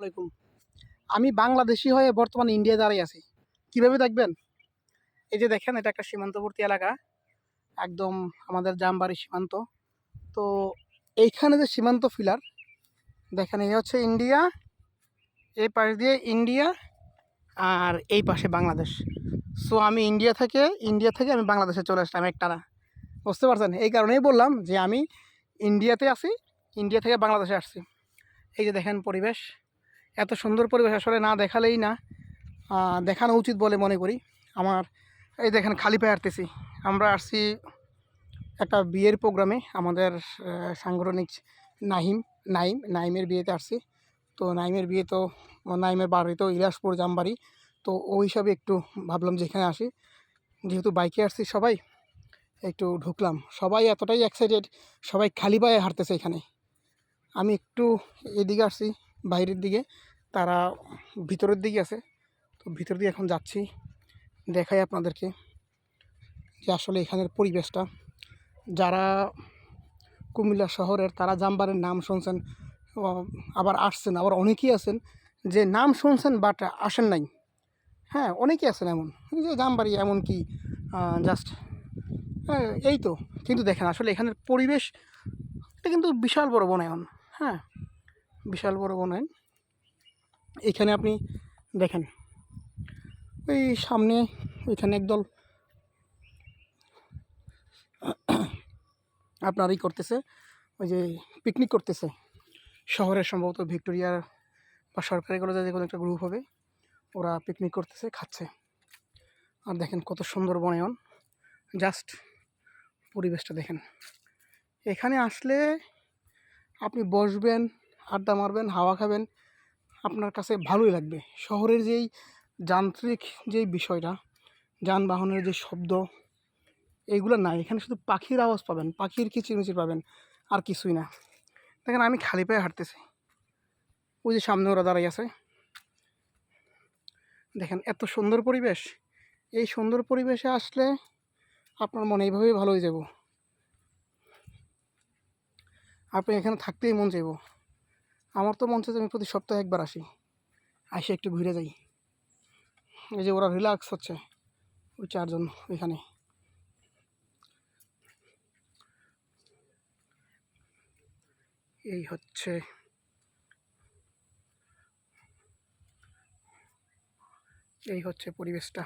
আলাইকুম। আমি বাংলাদেশি হয়ে বর্তমানে ইন্ডিয়া দাঁড়িয়ে আছি। কীভাবে দেখবেন? এই যে দেখেন, এটা একটা সীমান্তবর্তী এলাকা। একদম আমাদের জামবাড়ি সীমান্ত। তো এইখানে যে সীমান্ত ফিলার, দেখেন, এই হচ্ছে ইন্ডিয়া এই পাশ দিয়ে ইন্ডিয়া আর এই পাশে বাংলাদেশ। সো আমি ইন্ডিয়া থেকে ইন্ডিয়া থেকে আমি বাংলাদেশে চলে আসলাম একটানা বুঝতে পারছেন? এই কারণেই বললাম যে আমি ইন্ডিয়াতে আছি ইন্ডিয়া থেকে বাংলাদেশে আসছি। এই যে দেখেন পরিবেশ। এত সুন্দর পরিবেশ আসলে না দেখালেই না দেখানো উচিত বলে মনে করি। আমার, এই দেখেন খালি পায়ে হাঁটতেছি। আমরা আসছি একটা বিয়ের প্রোগ্রামে, আমাদের সাংগঠনিক নাহিম, নাইম, নাইমের বিয়েতে আসছি। তো নাইমের বিয়ে তো, নাইমের বাড়ি তো ইলাসপুর জামবাড়ি। তো ওই হিসাবে একটু ভাবলাম যে এখানে আসি। যেহেতু বাইকে আসছি সবাই, একটু ঢুকলাম। সবাই এতটাই এক্সাইটেড সবাই খালি পায়ে হাঁটতেছে এখানে। আমি একটু এদিকে আসছি। বাইরের দিকে, তারা ভিতরের দিকে আছে। তো ভিতর দিয়ে এখন যাচ্ছি, দেখাই আপনাদেরকে যে আসলে এখানের পরিবেশটা। যারা কুমিল্লা শহরের, তারা জাম্বারের নাম শুনছেন আবার আসছেন, আবার অনেকেই আছেন যে নাম শুনছেন বাট আসেন নাই। হ্যাঁ অনেকেই আছেন এমন, যে জামবাড়ি এমন কি জাস্ট এই তো। কিন্তু দেখেন আসলে এখানের পরিবেশ, এটা কিন্তু বিশাল বড় বনায়ন হ্যাঁ। বিশাল বড় বনায়ন এখানে আপনি দেখেন ওই সামনে ওইখানে একদল আপনারই করতেছে, ওই যে পিকনিক করতেছে। শহরের সম্ভবত ভিক্টোরিয়ার বা সরকারি কলেজে যে কোনো একটা গ্রুপ হবে, ওরা পিকনিক করতেছে, খাচ্ছে। আর দেখেন কত সুন্দর বনায়ন। জাস্ট পরিবেশটা দেখেন। এখানে আসলে আপনি বসবেন আড্ডা মারবেন, হাওয়া খাবেন, আপনার কাছে ভালোই লাগবে। শহরের যেই যান্ত্রিক যেই বিষয়টা, যানবাহনের যে শব্দ এইগুলো নাই। এখানে শুধু পাখির আওয়াজ পাবেন, পাখির কিচিরমিচির পাবেন, আর কিছুই না। দেখেন আমি খালি পায়ে হাঁটতেছি। ওই যে সামনে ওরা দাঁড়াই আছে। দেখেন এত সুন্দর পরিবেশ। এই সুন্দর পরিবেশে আসলে আপনার মনে এইভাবেই ভালো হয়ে যাব। আপনি এখানে থাকতেই মন চাইব। আমার তো মন চাইছে আমি প্রতি সপ্তাহে একবার আসি। আসে একটু ঘুরে যাই। এই যে ওরা রিল্যাক্স হচ্ছে, ওই চারজন ওইখানে। এই হচ্ছে এই হচ্ছে পরিবেশটা।